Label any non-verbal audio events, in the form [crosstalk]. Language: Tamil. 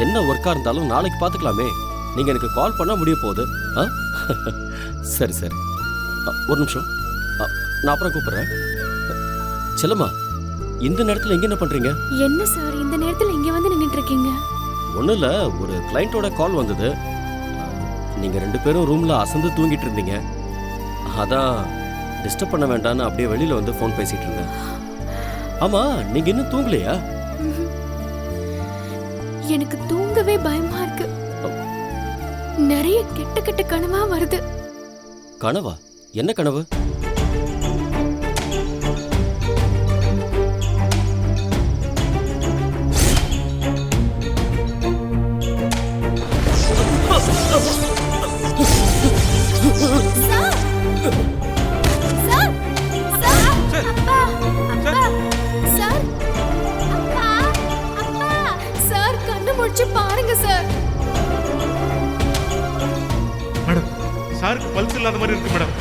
என்ன ஒர்க்கா இருந்தாலும் நாளைக்கு பார்த்துக்கலாமே. நீங்க எனக்கு கால் பண்ணா முடிய போகுது. ஆ? [laughs] சரி சரி. ஒரு நிமிஷம். நான் அப்புறம் கூப்பிடுறேன். செல்லம்மா இந்த நேரத்தில் எங்க என்ன பண்றீங்க? என்ன சார் இந்த நேரத்துல இங்க வந்து நின்னுட்டு இருக்கீங்க ஒன்றும் இல்லை ஒரு கிளைண்ட்டோட கால் வந்தது. நீங்கள் ரெண்டு பேரும் ரூமில் அசந்து தூங்கிட்டு இருந்தீங்க. அதான் டிஸ்டர்ப் பண்ண வேண்டாம்னு அப்படியே வெளியில் வந்து ஃபோன் பேசிகிட்டு இருந்தேன். ஆமாம் நீங்கள் இன்னும் தூங்கலையா. எனக்கு தூங்கவே பயமா இருக்கு. நிறைய கெட்ட கெட்ட கனவா வருது. கனவா? என்ன கனவு? சார்! சார் முடிச்சு பாருங்க சார் மேடம் சாருக்கு பல்ஸ் இல்லாத மாதிரி இருக்கு மேடம்.